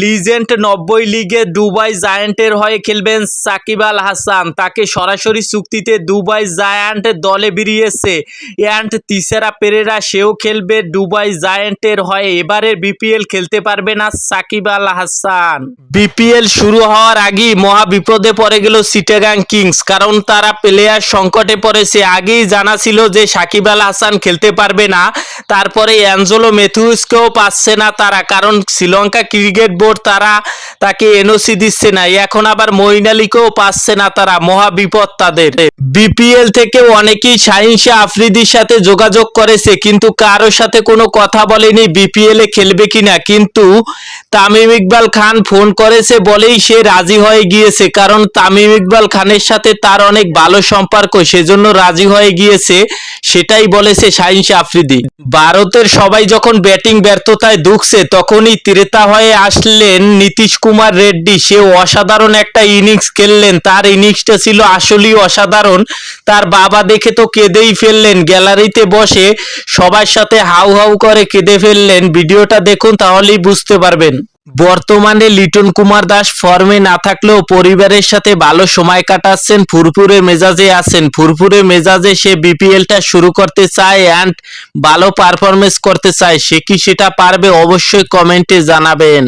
Legend নব্বই লিগে Dubai জায়ান্টের হয়ে খেলবেন সাকিব আল হাসান। তাকে সরাসরি চুক্তিতে দুবাই জায়ান্ট দলে বেরিয়েছে। অ্যান্ড তিসেরা পেরেরা সেও খেলবে দুবাই জায়ান্টের হয়ে। এবারের বিপিএল খেলতে পারবে না সাকিব আল হাসান। বিপিএল শুরু হওয়ার আগেই মহা বিপদে পড়ে গেল সিটেগাং কিংস। কারণ তারা প্লেয়ার সংকটে পড়েছে। আগেই জানা ছিল যে সাকিব আল হাসান খেলতে পারবে না। তারপরে অ্যাঞ্জেলো মেথুসকেও পাচ্ছে না তারা। কারণ শ্রীলঙ্কা ক্রিকেট বোর্ড তারা তাকে এনওসি দিচ্ছে না। এখন আবার আলীকেও পাচ্ছে না তারা, মহা বিপদ তাদের। বিপিএল থেকে অনেকেই শাহিন শাহ আফ্রিদির সাথে যোগাযোগ করেছে, কিন্তু কারোর সাথে কোনো কথা বলেনি বিপিএল এ খেলবে কিনা। কিন্তু তামিম ইকবাল খান ফোন করেছে বলেই সে রাজি হয়ে গিয়েছে, কারণ তামিম ইকবাল খানের সাথে তার অনেক ভালো সম্পর্ক, সেজন্য রাজি হয়ে গিয়েছে, সেটাই বলেছে শাহিন শাহ আফ্রিদি। ভারতের সবাই যখন ব্যাটিং ব্যর্থতায় দুঃখছে, তখনই ত্রেতা হয়ে আসলেন নীতিশ কুমার রেড্ডি। সে অসাধারণ একটা ইনিংস খেললেন। তার ইনিংসটা ছিল আসলেই অসাধারণ। তার বাবা দেখে তো কেঁদেই ফেললেন। গ্যালারিতে বসে সবার সাথে হাউ হাউ করে কেঁদে ফেললেন। ভিডিওটা দেখুন, তাহলেই বুঝতে পারবেন। বর্তমানে লিটন কুমার দাস ফর্মে না থাকলেও পরিবারের সাথে ভালো সময় কাটাচ্ছেন। ফুরফুরে মেজাজে আছেন। ফুরফুরে মেজাজে সে বিপিএলটা শুরু করতে চায় অ্যান্ড ভালো পারফরমেন্স করতে চায়। সে কি সেটা পারবে অবশ্যই কমেন্টে জানাবেন।